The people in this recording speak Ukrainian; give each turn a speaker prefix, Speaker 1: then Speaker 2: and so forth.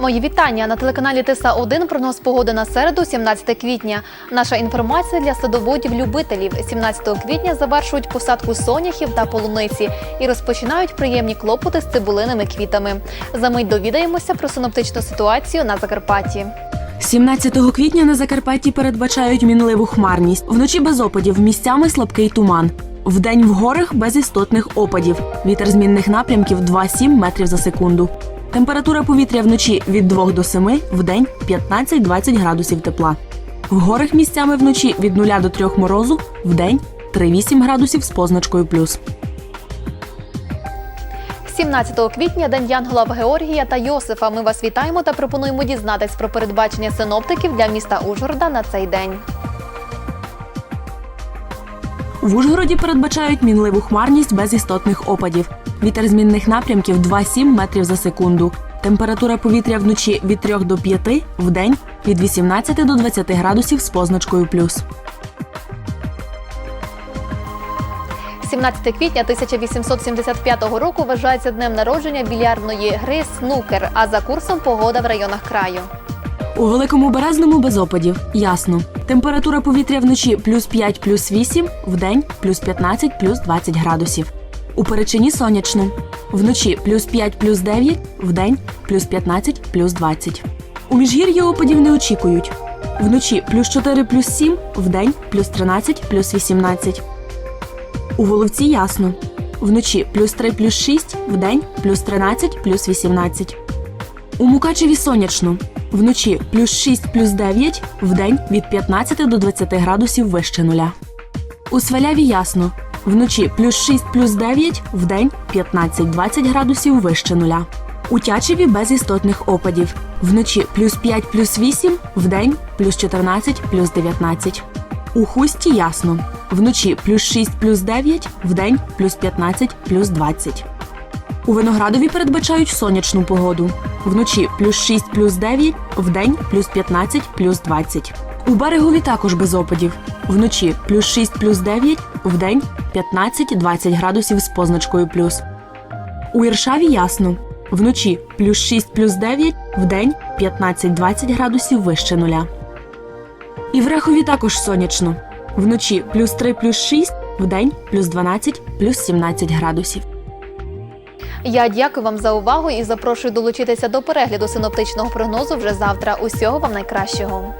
Speaker 1: Мої вітання на телеканалі Тиса 1 прогноз погоди на середу, 17 квітня. Наша інформація для садоводів-любителів. 17 квітня завершують посадку соняхів та полуниці і розпочинають приємні клопоти з цибулиними квітами. За мить довідаємося про синоптичну ситуацію на Закарпатті.
Speaker 2: 17 квітня на Закарпатті передбачають мінливу хмарність. Вночі без опадів, місцями слабкий туман. Вдень в горах без істотних опадів. Вітер змінних напрямків 2-7 метрів за секунду. Температура повітря вночі від 2 до 7, вдень 15-20 градусів тепла. В горах місцями вночі від 0 до 3 морозу, вдень 3-8 градусів з позначкою плюс.
Speaker 1: 17 квітня День Янгола Георгія та Йосифа. Ми вас вітаємо та пропонуємо дізнатись про передбачення синоптиків для міста Ужгорода на цей день.
Speaker 2: В Ужгороді передбачають мінливу хмарність без істотних опадів. Вітер змінних напрямків 2-7 метрів за секунду. Температура повітря вночі від 3 до 5, вдень від 18 до 20 градусів з позначкою плюс.
Speaker 1: 17 квітня 1875 року вважається днем народження більярдної гри снукер, а за курсом погода в районах краю.
Speaker 2: У великому березному без опадів. Ясно. Температура повітря вночі плюс 5, плюс 8, вдень плюс 15, плюс 20 градусів. У перечині сонячно. Вночі плюс 5, плюс 9, вдень плюс 15, плюс 20. У міжгір'ї опадів не очікують. Вночі плюс 4, плюс 7, вдень плюс 13, плюс 18. У Воловці ясно. Вночі плюс 3, плюс 6, вдень плюс 13, плюс 18. У Мукачеві сонячно. Вночі плюс 6, плюс 9, вдень від 15 до 20 градусів вище нуля. У Сваляві ясно. Вночі плюс 6, плюс 9, вдень 15-20 градусів вище нуля. У Тячеві без істотних опадів. Вночі плюс 5, плюс 8, вдень плюс 14, плюс 19. У Хусті ясно. Вночі плюс 6, плюс 9, вдень плюс 15, плюс 20. У Виноградові передбачають сонячну погоду. Вночі плюс 6, плюс 9, вдень плюс 15, плюс 20. У берегові також без опадів. Вночі плюс 6, плюс 9, вдень 15-20 градусів з позначкою плюс. У Іршаві ясно. Вночі плюс 6, плюс 9, вдень 15-20 градусів вище нуля. І в Рехові також сонячно. Вночі плюс 3, плюс 6, вдень плюс 12, плюс 17 градусів.
Speaker 1: Я дякую вам за увагу і запрошую долучитися до перегляду синоптичного прогнозу вже завтра. Усього вам найкращого.